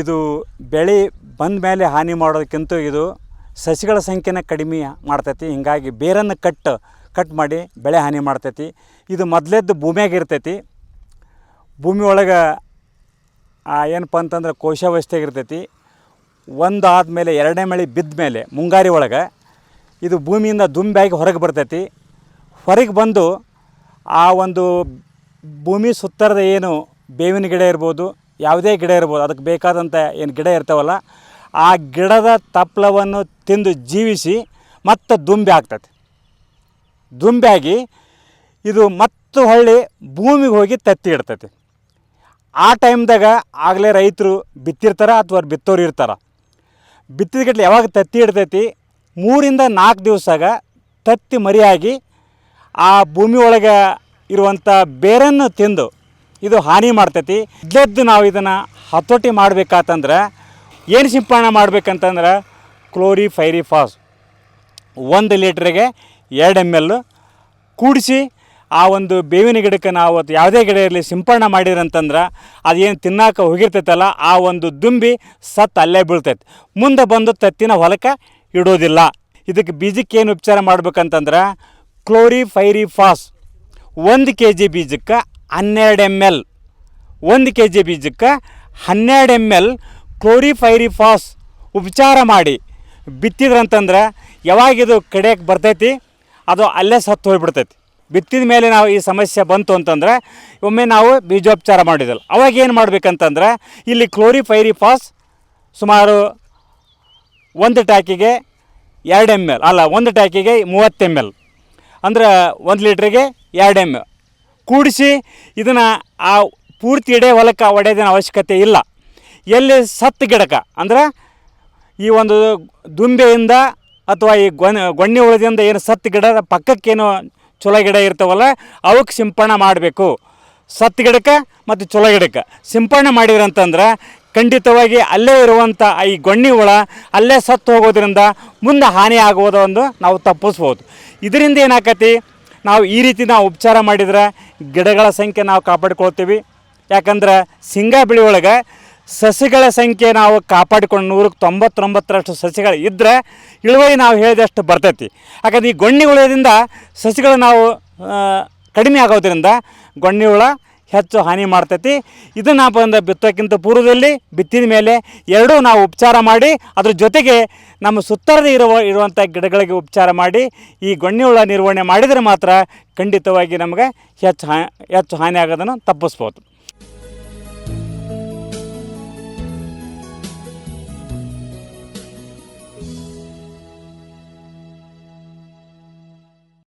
ಇದು ಬೆಳೆ ಬಂದ ಮೇಲೆ ಹಾನಿ ಮಾಡೋದಕ್ಕಿಂತ ಇದು ಸಸಿಗಳ ಸಂಖ್ಯೆನ ಕಡಿಮೆ ಮಾಡ್ತೈತಿ. ಹೀಗಾಗಿ ಬೇರನ್ನು ಕಟ್ ಕಟ್ ಮಾಡಿ ಬೆಳೆ ಹಾನಿ ಮಾಡ್ತೈತಿ. ಇದು ಮೊದಲೇದ್ದು ಭೂಮಿಯಾಗ ಇರ್ತೈತಿ. ಭೂಮಿ ಒಳಗೆ ಏನಪ್ಪ ಅಂತಂದ್ರೆ ಕೋಶಾವಸ್ಥೆಗೆ ಇರ್ತೈತಿ. ಒಂದು ಆದಮೇಲೆ ಎರಡನೇ ಮಳೆ ಬಿದ್ದ ಮೇಲೆ, ಮುಂಗಾರಿ ಒಳಗೆ, ಇದು ಭೂಮಿಯಿಂದ ದುಂಬಾಗಿ ಹೊರಗೆ ಬರ್ತೈತಿ. ಹೊರಗೆ ಬಂದು ಆ ಒಂದು ಭೂಮಿ ಸುತ್ತರದ ಏನು ಬೇವಿನ ಗಿಡ ಇರ್ಬೋದು ಯಾವುದೇ ಗಿಡ ಇರ್ಬೋದು, ಅದಕ್ಕೆ ಬೇಕಾದಂಥ ಏನು ಗಿಡ ಇರ್ತಾವಲ್ಲ, ಆ ಗಿಡದ ತಪ್ಪಲವನ್ನು ತಿಂದು ಜೀವಿಸಿ ಮತ್ತೆ ದುಂಬಿ ಆಗ್ತೈತಿ ದುಂಬಿಯಾಗಿ ಇದು ಮತ್ತು ಹೊಳ್ಳಿ ಭೂಮಿಗೆ ಹೋಗಿ ತತ್ತಿ ಇಡ್ತೈತಿ ಆ ಟೈಮ್ದಾಗ ಆಗಲೇ ರೈತರು ಬಿತ್ತಿರ್ತಾರೆ ಅಥವಾ ಬಿತ್ತೋರು ಇರ್ತಾರೆ. ಬಿತ್ತಿದ ಯಾವಾಗ ತತ್ತಿ ಇಡ್ತೈತಿ? ಮೂರಿಂದ ನಾಲ್ಕು ದಿವಸಾಗ ತತ್ತಿ ಮರಿಯಾಗಿ ಆ ಭೂಮಿ ಒಳಗೆ ಇರುವಂಥ ಬೇರನ್ನು ತಿಂದು ಇದು ಹಾನಿ ಮಾಡ್ತೈತಿ. ಇದ್ದದ್ದು ನಾವು ಇದನ್ನು ಹತೋಟಿ ಮಾಡಬೇಕಾತಂದ್ರೆ ಏನು ಸಿಂಪಡಣೆ ಮಾಡ್ಬೇಕಂತಂದ್ರೆ ಕ್ಲೋರಿಫೈರಿಫಾಸ್. ಒಂದು ಲೀಟ್ರಿಗೆ ಎರಡು ಎಂ ಎಲ್ ಕೂಡಿಸಿ ಆ ಒಂದು ಬೇವಿನ ಗಿಡಕ್ಕೆ ನಾವು ಅದು ಯಾವುದೇ ಗಿಡ ಇರಲಿ ಸಿಂಪಡಣೆ ಮಾಡಿರಂತಂದ್ರೆ ಅದೇನು ತಿನ್ನಾಕ ಹೋಗಿರ್ತೈತಲ್ಲ ಆ ಒಂದು ದುಂಬಿ ಸತ್ತು ಅಲ್ಲೇ ಬೀಳ್ತೈತೆ. ಮುಂದೆ ಬಂದು ತತ್ತಿನ ಹೊಲಕ್ಕೆ ಇಡೋದಿಲ್ಲ. ಇದಕ್ಕೆ ಬೀಜಕ್ಕೆ ಏನು ಉಪಚಾರ ಮಾಡ್ಬೇಕಂತಂದ್ರೆ ಕ್ಲೋರಿಫೈರಿಫಾಸ್. ಒಂದು ಕೆ ಜಿ ಬೀಜಕ್ಕೆ ಹನ್ನೆರಡು ಎಂ ಎಲ್ ಒಂದು ಕೆ ಜಿ ಬೀಜಕ್ಕೆ ಹನ್ನೆರಡು ಎಂ ಎಲ್ ಕ್ಲೋರಿಫೈರಿಫಾಸ್ ಉಪಚಾರ ಮಾಡಿ ಬಿತ್ತಿದ್ರಂತಂದ್ರೆ ಯಾವಾಗಿದು ಕಡೆಯಕ್ಕೆ ಬರ್ತೈತಿ? ಅದು ಅಲ್ಲೇ ಸತ್ತು ಹೋಗಿಬಿಡ್ತೈತಿ. ಬಿತ್ತಿದ ಮೇಲೆ ನಾವು ಈ ಸಮಸ್ಯೆ ಬಂತು ಅಂತಂದ್ರೆ ಒಮ್ಮೆ ನಾವು ಬೀಜೋಪಚಾರ ಮಾಡಿದಲ್ಲ ಅವಾಗ ಏನು ಮಾಡಬೇಕಂತಂದ್ರೆ ಇಲ್ಲಿ ಕ್ಲೋರಿಫೈರಿಫಾಸ್ ಸುಮಾರು ಒಂದು ಟ್ಯಾಕಿಗೆ ಎರಡು ಎಂ ಎಲ್ ಅಲ್ಲ, ಒಂದು ಟ್ಯಾಕಿಗೆ ಮೂವತ್ತು ಎಂ ಎಲ್ ಅಂದ್ರೆ ಒಂದು ಲೀಟ್ರಿಗೆ ಎರಡು ಎಂ ಎಲ್ ಕೂಡಿಸಿ ಇದನ್ನು ಆ ಪೂರ್ತಿ ಇಡೇ ಹೊಲಕ್ಕೆ ಒಡೆಯೋದಿನ ಅವಶ್ಯಕತೆ ಇಲ್ಲ. ಎಲ್ಲಿ ಸತ್ತು ಗಿಡಕ್ಕೆ ಅಂದ್ರೆ ಈ ಒಂದು ದುಂಬೆಯಿಂದ ಅಥವಾ ಈ ಗೊನ್, ಗೊಣ್ಣೆ ಹುಳದಿಂದ ಏನು ಸತ್ತು ಗಿಡ ಪಕ್ಕಕ್ಕೇನು ಚೊಲೋ ಗಿಡ ಇರ್ತಾವಲ್ಲ ಅವಕ್ಕೆ ಸಿಂಪಡಣೆ ಮಾಡಬೇಕು. ಸತ್ತು ಗಿಡಕ್ಕೆ ಮತ್ತು ಚೊಲೋ ಗಿಡಕ್ಕೆ ಸಿಂಪಡಣೆ ಮಾಡಿದ್ರಂತಂದ್ರೆ ಖಂಡಿತವಾಗಿ ಅಲ್ಲೇ ಇರುವಂಥ ಈ ಗೊಣ್ಣೆ ಹುಳ ಅಲ್ಲೇ ಸತ್ತು ಹೋಗೋದ್ರಿಂದ ಮುಂದೆ ಹಾನಿ ಆಗುವುದೊಂದು ನಾವು ತಪ್ಪಿಸ್ಬೋದು. ಇದರಿಂದ ಏನಾಕತಿ? ನಾವು ಈ ರೀತಿ ನಾವು ಉಪಚಾರ ಮಾಡಿದರೆ ಗಿಡಗಳ ಸಂಖ್ಯೆ ನಾವು ಕಾಪಾಡ್ಕೊಳ್ತೀವಿ. ಯಾಕಂದ್ರೆ ಶೇಂಗಾ ಒಳಗೆ ಸಸಿಗಳ ಸಂಖ್ಯೆ ನಾವು ಕಾಪಾಡಿಕೊಂಡು ನೂರಕ್ಕೆ ತೊಂಬತ್ತೊಂಬತ್ತರಷ್ಟು ಸಸಿಗಳು ಇದ್ದರೆ ಇಳುವರಿ ನಾವು ಹೇಳಿದಷ್ಟು ಬರ್ತೈತಿ. ಯಾಕಂದ್ರೆ ಈ ಗೊಣ್ಣೆ ಹುಳದಿಂದ ಸಸಿಗಳು ನಾವು ಕಡಿಮೆ ಆಗೋದ್ರಿಂದ ಗೊಣ್ಣೆ ಹುಳ ಹೆಚ್ಚು ಹಾನಿ ಮಾಡ್ತೈತಿ. ಇದನ್ನು ಬಂದು ಬಿತ್ತೋಕ್ಕಿಂತ ಪೂರ್ವದಲ್ಲಿ ಬಿತ್ತಿದ ಮೇಲೆ ಎರಡೂ ನಾವು ಉಪಚಾರ ಮಾಡಿ, ಅದ್ರ ಜೊತೆಗೆ ನಮ್ಮ ಸುತ್ತರದ ಇರುವ ಇರುವಂಥ ಗಿಡಗಳಿಗೆ ಉಪಚಾರ ಮಾಡಿ, ಈ ಗೊಣ್ಣೆ ಹುಳ ನಿರ್ವಹಣೆ ಮಾಡಿದರೆ ಮಾತ್ರ ಖಂಡಿತವಾಗಿ ನಮಗೆ ಹೆಚ್ಚು ಹಾ, ಹೆಚ್ಚು ಹಾನಿ ಆಗೋದನ್ನು ತಪ್ಪಿಸ್ಬೋದು.